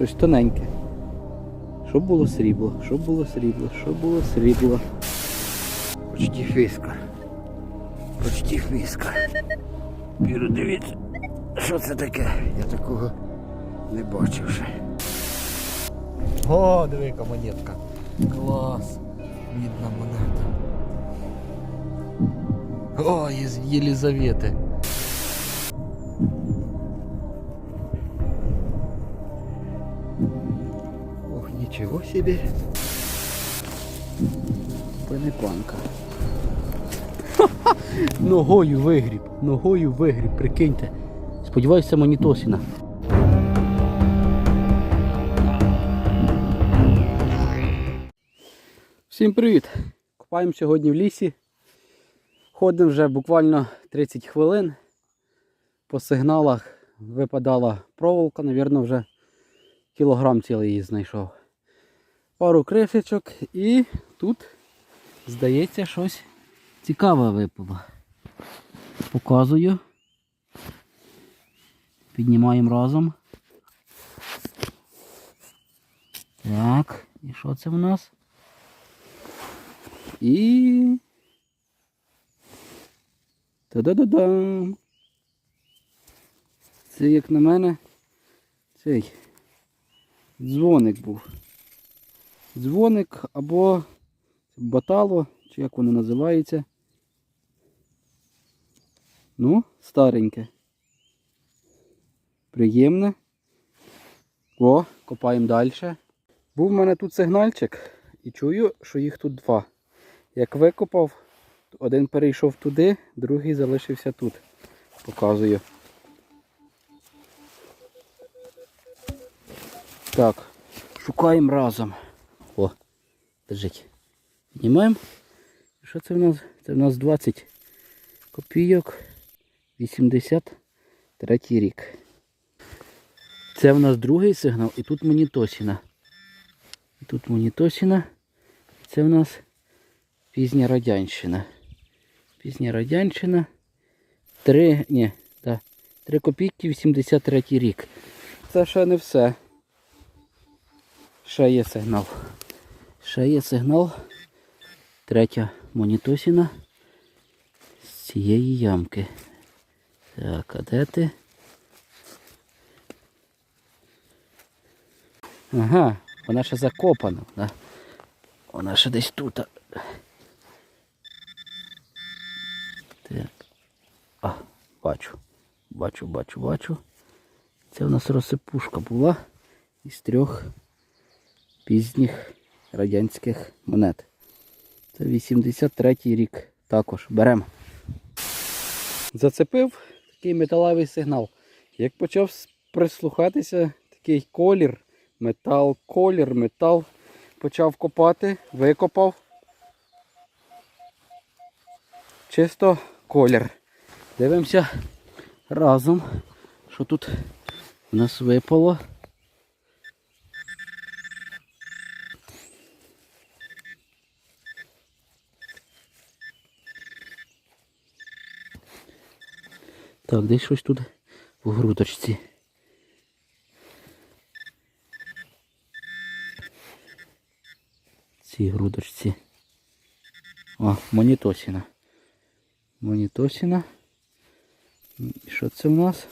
Щось тоненьке. Щоб було срібло, щоб було срібло, щоб було срібло. Почти фіска. Почти фіска. Піру, дивіться, що це таке? Я такого не бачив ще. О, диви, яка монетка. Клас. Бідна монета. О, із Єлізавети. Ох, нічого собі. Пенепанка. Ногою вигріб, ногою вигріб, прикиньте. Сподіваюся, монітосіна. Всім привіт! Купаємо сьогодні в лісі. Ходимо вже буквально 30 хвилин. По сигналах випадала проволока, навірно, вже кілограм цілий її знайшов. Пару кришечок і тут, здається, щось цікаве випало. Показую. Піднімаємо разом. Так, і що це в нас? І. Та-да-да-дам! Це, як на мене, цей дзвоник був. Дзвоник або батало, чи як воно називається. Ну, стареньке. Приємне. О, копаємо далі. Був в мене тут сигнальчик і чую, що їх тут два. Як викопав, один перейшов туди, другий залишився тут. Показую. Так, шукаємо разом. О, держіть. Піднімаємо. Що це в нас? Це в нас 20 копійок. 83 рік. Це в нас другий сигнал і тут монітосіна. І тут монітосіна. Це в нас пізня радянщина. Пізня радянщина. Три, ні, да, 3 копійки 83 рік. Це ще не все. Ще є сигнал. Ще є сигнал. Третя монітосіна з цієї ямки. Так, а де ти? Ага, вона ще закопана. Да? Вона ще десь тут. Так. А, бачу. Бачу, бачу, бачу. Це в нас розсипушка була із трьох пізніх радянських монет. Це 83-й рік. Також беремо. Зацепив такий металевий сигнал. Як почав прислухатися, такий колір, метал, колір, метал. Почав копати, викопав. Чисто колір. Дивимося разом, що тут у нас випало. Так, десь щось тут в грудочці. Цій грудочці. О, монітосіна. Монітосіна. Що це в нас?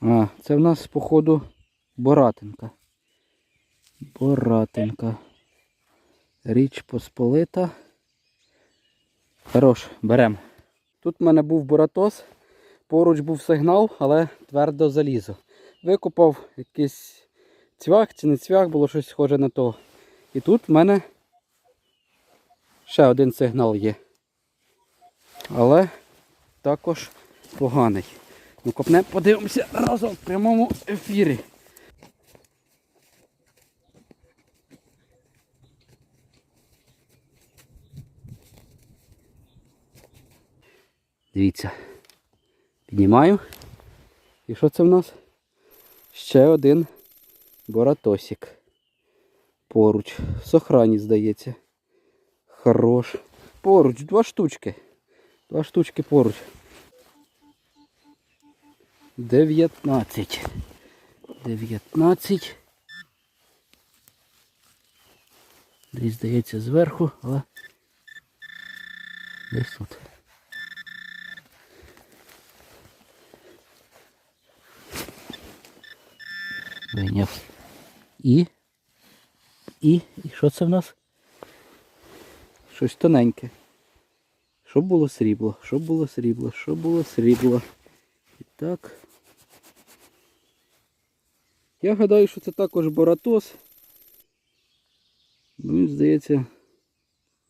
А, це в нас, походу, боратинка. Боратинка. Річ Посполита. Хорош, беремо. Тут в мене був боратос, поруч був сигнал, але твердо залізо. Викопав якийсь цвях чи не цвях, було щось схоже на то. І тут в мене ще один сигнал є. Але також поганий. Ну, копне, подивимося разом в прямому ефірі. Дивіться. Піднімаю. І що це в нас? Ще один боратосик. Поруч. В сохрані, здається. Хорош. Поруч, два штучки. Два штучки поруч. 19. 19. Десь здається зверху, але десь тут. Вийняв. І. І. І що це в нас? Щось тоненьке. Щоб було срібло, щоб було срібло, щоб було срібло. І так. Я гадаю, що це також боратос. Ну, Мені здається,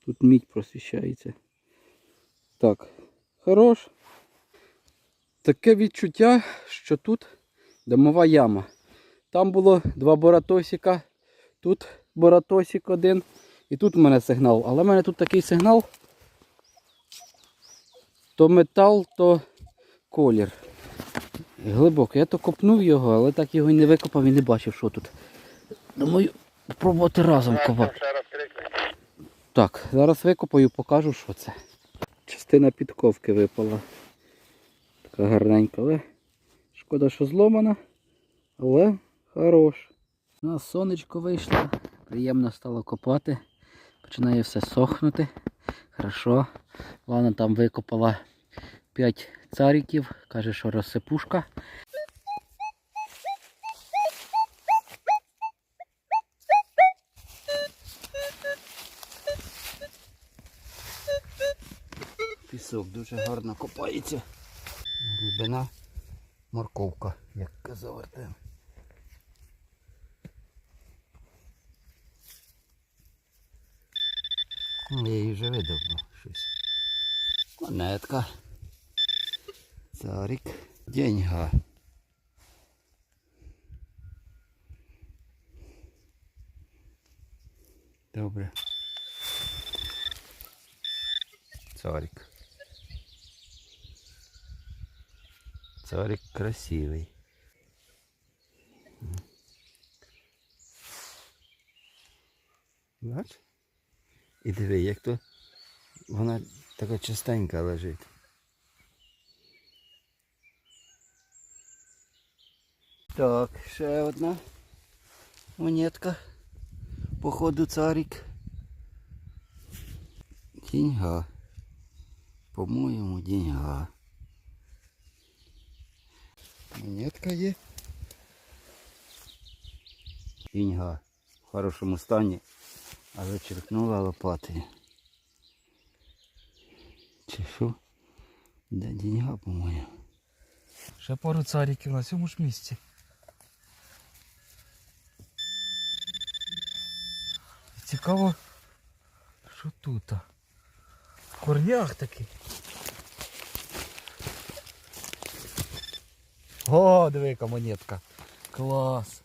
тут мідь просвіщається. Так, хорош. Таке відчуття, що тут домова яма. Там було два боратосика, тут боратосик один. І тут у мене сигнал. Але в мене тут такий сигнал. То метал, то колір. Глибоко. Я то копнув його, але так його і не викопав і не бачив, що тут. Думаю, спробувати разом копати. Так, зараз викопаю, покажу, що це. Частина підковки випала. Така гарненька, але шкода, що зломана, але хорош. У нас сонечко вийшло, приємно стало копати. Починає все сохнути. Хорошо. Лана там викопала 5 цариків, каже, що розсипушка. Пісок дуже гарно копається. Глибина морковка, як казав Артем. Ну, Я її вже видав щось. Монетка. Царик. Деньга. Добре. Царик. Царик красивий. Бач? І диви, як то вона така частенька лежить. Так, ще одна монетка. Походу царик. Деньга. По-моєму, деньга. Монетка є. Деньга. В хорошому стані. Але черкнула лопатою. Чи що? Де деньга, по-моєму. Ще пару цариків на цьому ж місці. Цікаво, що тут? В корнях таки. О, диви, яка монетка. Клас.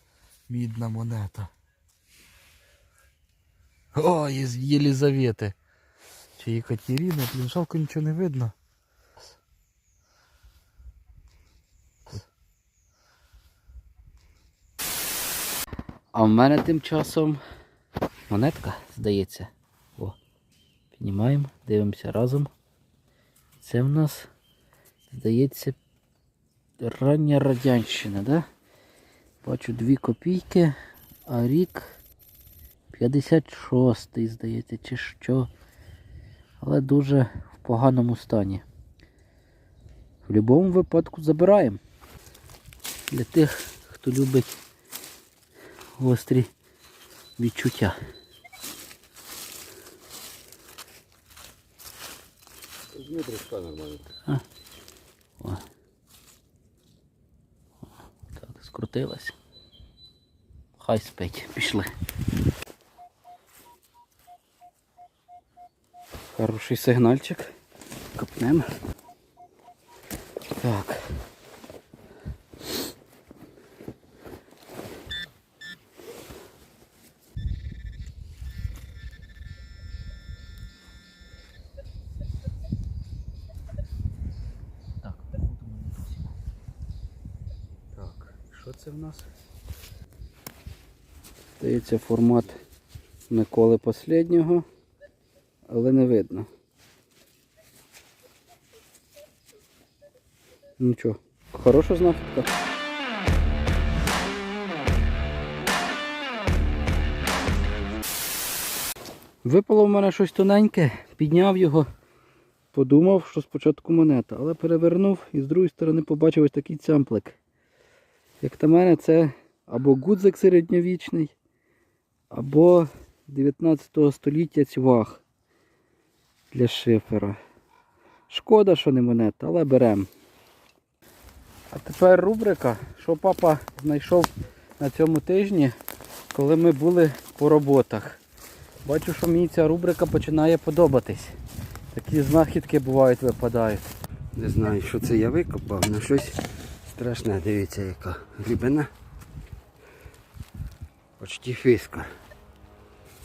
Мідна монета. О, із Єлізавети. Чи Екатерина, блін, жалко нічого не видно. А в мене тим часом монетка, здається. О, піднімаємо, дивимося разом. Це в нас, здається, рання радянщина, да? Бачу 2 копійки, а рік 56-й, здається, чи що. Але дуже в поганому стані. В будь-якому випадку забираємо. Для тих, хто любить гострі відчуття. Внутрішка нормально. Так, скрутилась. Хай спить, пішли. Хороший сигнальчик. Копнемо. Так. Так, Так, що це в нас? Здається, формат Миколи Последнього, але не видно. Ну Нічого, хороша знахідка. Випало в мене щось тоненьке, підняв його, подумав, що спочатку монета, але перевернув і з другої сторони побачив ось такий цямплик. Як на мене, це або гудзик середньовічний, або 19 століття цвах для шифера. Шкода, що не монета, але беремо. А тепер рубрика, що папа знайшов на цьому тижні, коли ми були по роботах. Бачу, що мені ця рубрика починає подобатись. Такі знахідки бувають випадають. Не знаю, що це я викопав, але щось страшне, дивіться яка глибина. Почти фіскар.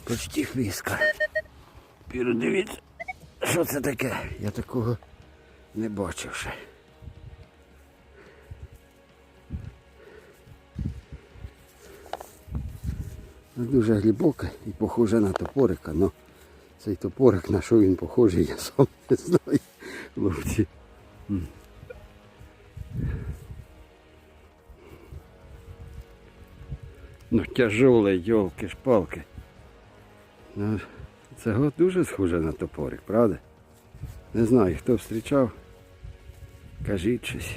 Почти фіскар. Передивіться, що це таке. Я такого не бачив ще. Ну, Дуже глибоке і похоже на топорика, але цей топорик на що він похожий, я сам не знаю, хлопці. Ну тяжеле, йолки-шпалки. Ну, це дуже схоже на топорик, правда? Не знаю, хто зустрічав. Кажіть щось.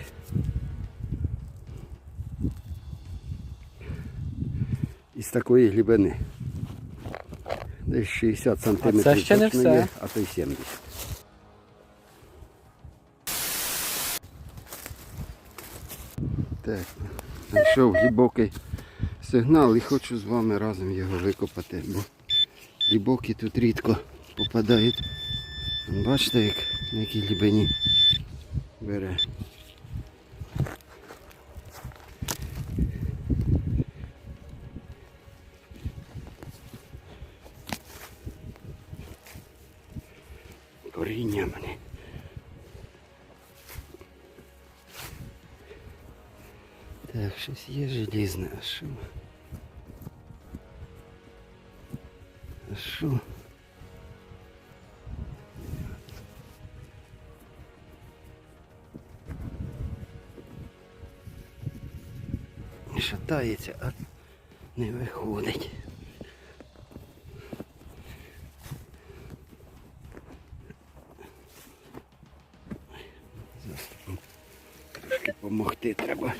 Із такої глибини. Десь 60 сантиметрів. ще не все. є, а то й 70. Так, знайшов глибокий сигнал і хочу з вами разом його викопати, бо глибокі тут рідко попадають. Бачите, як на якій глибині бере. Коріння мене. Так, щось є желізне, а що? Що? Шатається, а не виходить. Трошки помогти треба.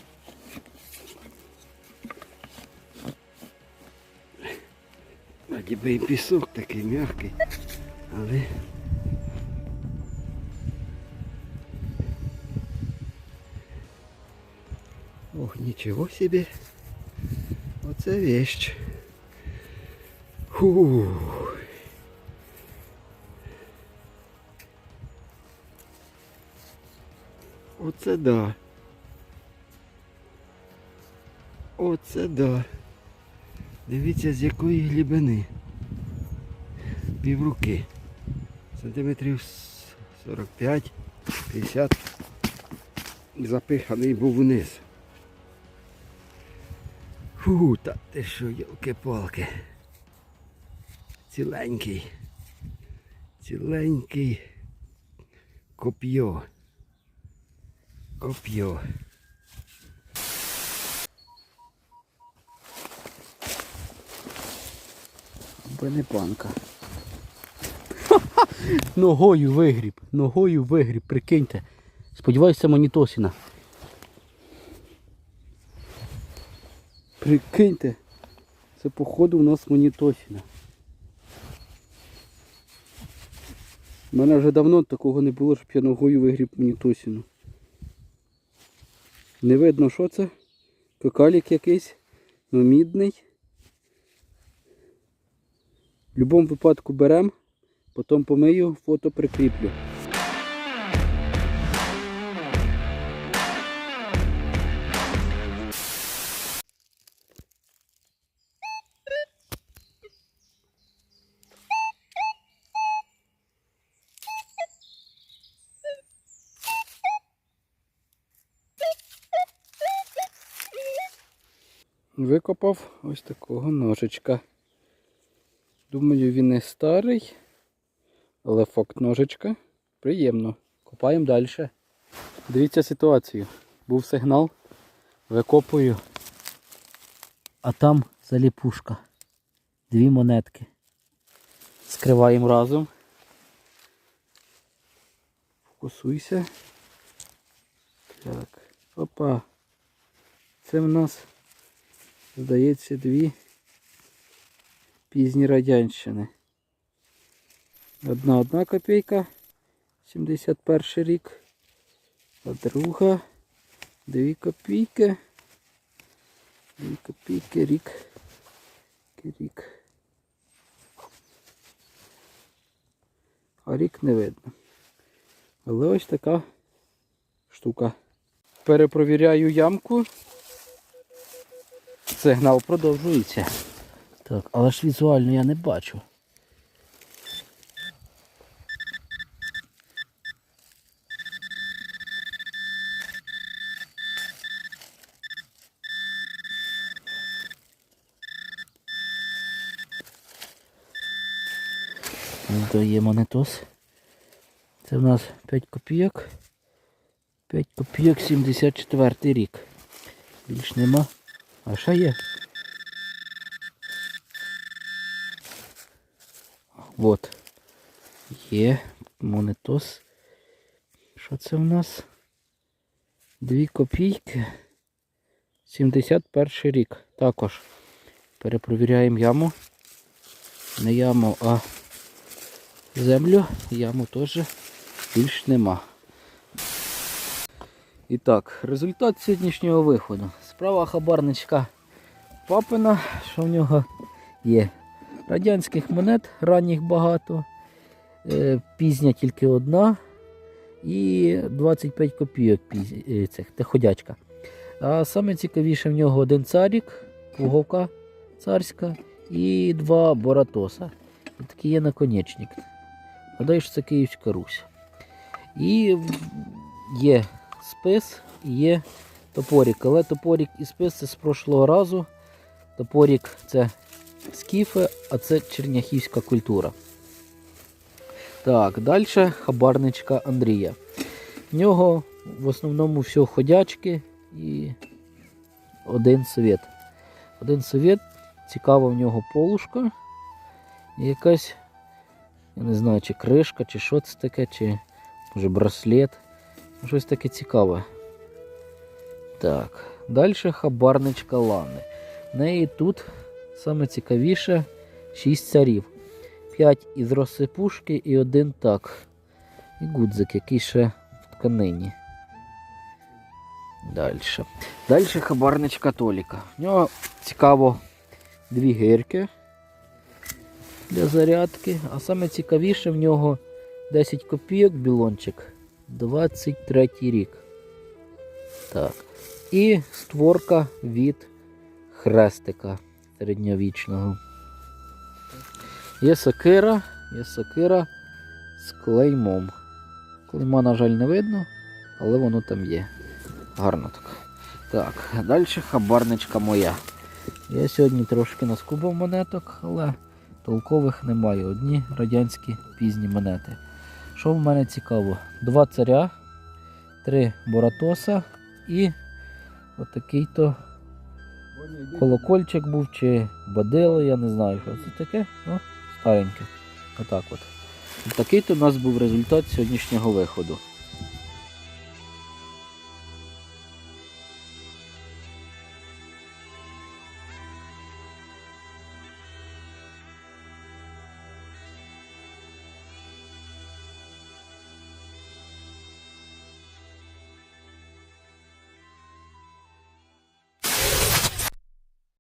Вроді би і пісок такий м'який, але Ох, нічого собі. Оце вещь. Фу. Оце да. Оце да. Дивіться з якої глибини. Півруки. Сантиметрів 45-50. Запиханий був вниз. Фу, та ти що, йолки-палки. Ціленький. Ціленький коп'йо. Коп'йо. Бо не панка. Ногою вигріб, ногою вигріб, прикиньте. Сподіваюся, монітосіна. Прикиньте. Це походу у нас монітосіна. У мене вже давно такого не було, щоб я ногою вигріб монітосіну. Не видно, що це. Какалік якийсь, ну мідний. В будь-якому випадку беремо, потім помию, фото прикріплю. Викопав ось такого ножичка. Думаю, він не старий, але факт ножичка приємно. Копаємо далі. Дивіться ситуацію. Був сигнал, викопую, а там заліпушка. Дві монетки. Відкриваємо разом. Фокусуйся. Так. Опа. Це в нас, здається, дві пізні радянщини. Одна одна копійка, 71 рік, а друга дві копійки. Дві копійки, рік. Рік. А рік не видно. Але ось така штука. Перепровіряю ямку. Сигнал продовжується. Так, але ж візуально я не бачу. Дає монетос. Це в нас 5 копійок. 5 копійок 74 рік. Більш нема. А ще є. От. Є монетос. Що це в нас? 2 копійки. 71 рік. Також перепровіряємо яму. Не яму, а землю. Яму теж більш нема. І так, результат сьогоднішнього виходу. Справа хабарничка папина, що в нього є. Радянських монет ранніх багато, е, пізня тільки одна і 25 копійок е, цих, те ходячка. А саме цікавіше в нього один царік, пуговка царська і два боратоса. Такий є наконечник. Гадаю, що це Київська Русь. І є спис, і є топорик. Але топорик і спис це з прошлого разу. Топорик це скіфи, а це черняхівська культура. Так, далі хабарничка Андрія. В нього в основному все ходячки і один совет. Один совет, цікава в нього полушка. І якась, я не знаю, чи кришка, чи що це таке, чи може браслет. Щось таке цікаве. Так, далі хабарничка Лани. В неї тут саме цікавіше 6 царів. 5 із розсипушки і один так. І гудзик, який ще в тканині. Далі. Далі хабарничка Толіка. В нього цікаво дві гирки для зарядки. А саме цікавіше в нього 10 копійок білончик. 23 рік. Так. І створка від хрестика середньовічного. Є сокира, є сокира з клеймом. Клейма, на жаль, не видно, але воно там є. Гарно так. Так, далі хабарничка моя. Я сьогодні трошки наскубав монеток, але толкових немає. Одні радянські пізні монети. Що в мене цікаво? Два царя, три боратоса і отакий-то колокольчик був чи бадило, я не знаю, що це таке. Ну, стареньке. Отак от. Такий-то у нас був результат сьогоднішнього виходу.